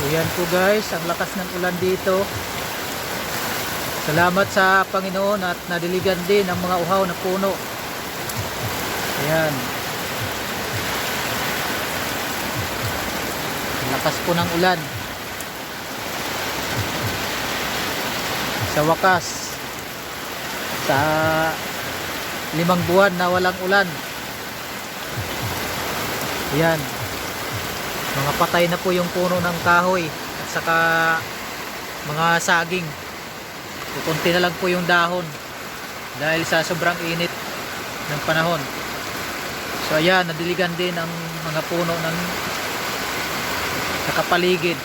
So yan po guys, ang lakas ng ulan dito. Salamat sa Panginoon at nadiligan din ang mga uhaw na puno. Ayan. Ang lakas po ng ulan. Sa wakas, sa limang buwan na walang ulan. Ayan. Mga patay na po yung puno ng kahoy at saka mga saging. Kukunti na lang po yung dahon dahil sa sobrang init ng panahon. So ayan, nadiligan din ang mga puno ng nakapaligid.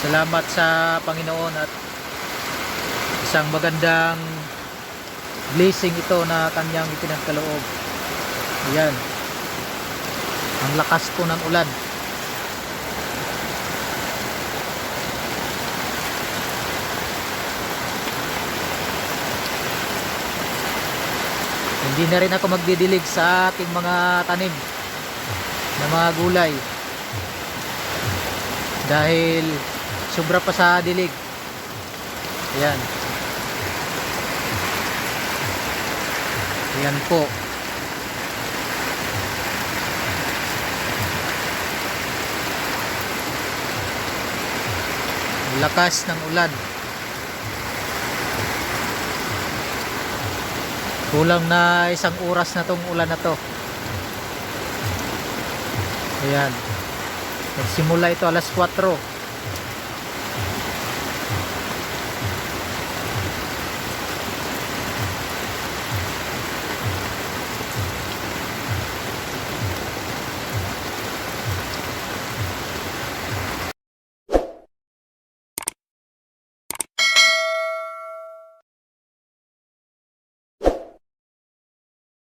Salamat sa Panginoon at isang magandang blessing ito na kanyang ipinagkaloob. Ayan. Ang lakas po ng ulan. Hindi na rin ako magdidilig sa ating mga tanim na mga gulay. Dahil sobra pa sa dilig. Ayan. Ayan po. Lakas ng ulan. Kulang na isang oras na tong ulan na to. Ayan. Nagsimula ito alas 4.